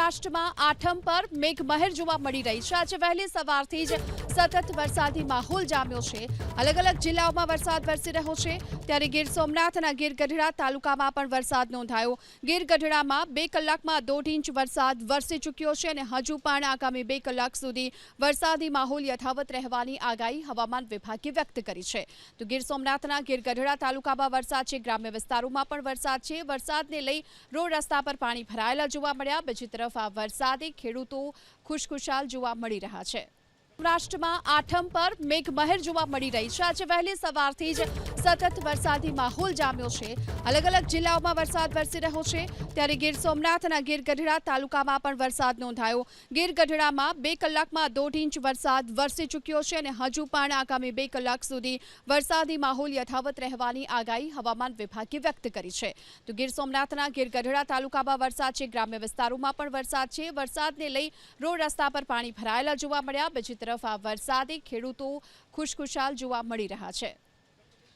સૌરાષ્ટ્રમાં આઠમ પર મેઘમહેર જોવા મળી રહી છે. આજે વહેલી સવારથી જ સતત વરસાદી માહોલ જામ્યો છે. અલગ અલગ જિલ્લાઓમાં વરસાદ વરસી રહ્યો છે. ત્યારે ગીર સોમનાથ અને ગીર ગઢડા તાલુકામાં પણ વરસાદ નોંધાયો. ગીર ગઢડામાં બે કલાકમાં દોઢ ઇંચ વરસાદ વરસી ચૂક્યો છે અને હજુ પણ આગામી બે કલાક સુધી વરસાદી માહોલ યથાવત રહેવાની આગાહી હવામાન વિભાગે વ્યક્ત કરી છે. તો ગીર સોમનાથના ગીર ગઢડા તાલુકામાં વરસાદ છે. ગ્રામ્ય વિસ્તારોમાં પણ વરસાદ છે. વરસાદને લઈ રોડ રસ્તા પર પાણી ભરાયેલા જોવા મળ્યા. બીજી તરફ આ વરસાદે ખેડૂતો ખુશખુશાલ જોવા મળી રહ્યા છે. સૌરાષ્ટ્રમાં આઠમ પર મેઘમહેર જોવા મળી રહી છે. આજે વહેલી સવારથી જ સતત વરસાદી માહોલ જામ્યો છે. અલગ અલગ જિલ્લાઓમાં વરસાદ વરસી રહ્યો છે. ત્યારે ગીર સોમનાથના ગીર ગઢડા તાલુકામાં પણ વરસાદ નોંધાયો. ગીર ગઢડામાં બે કલાકમાં દોઢ ઇંચ વરસાદ વરસી ચૂક્યો છે અને હજુ પણ આગામી બે કલાક સુધી વરસાદી માહોલ યથાવત રહેવાની આગાહી હવામાન વિભાગે વ્યક્ત કરી છે. તો ગીર સોમનાથના ગીર ગઢડા તાલુકામાં વરસાદ છે. ગ્રામ્ય વિસ્તારોમાં પણ વરસાદ છે. વરસાદને લઈ રોડ રસ્તા પર પાણી ભરાયેલા જોવા મળ્યા. બીજી તરફ આ વરસાદે ખેડૂતો ખુશખુશાલ જોવા મળી રહ્યા છે.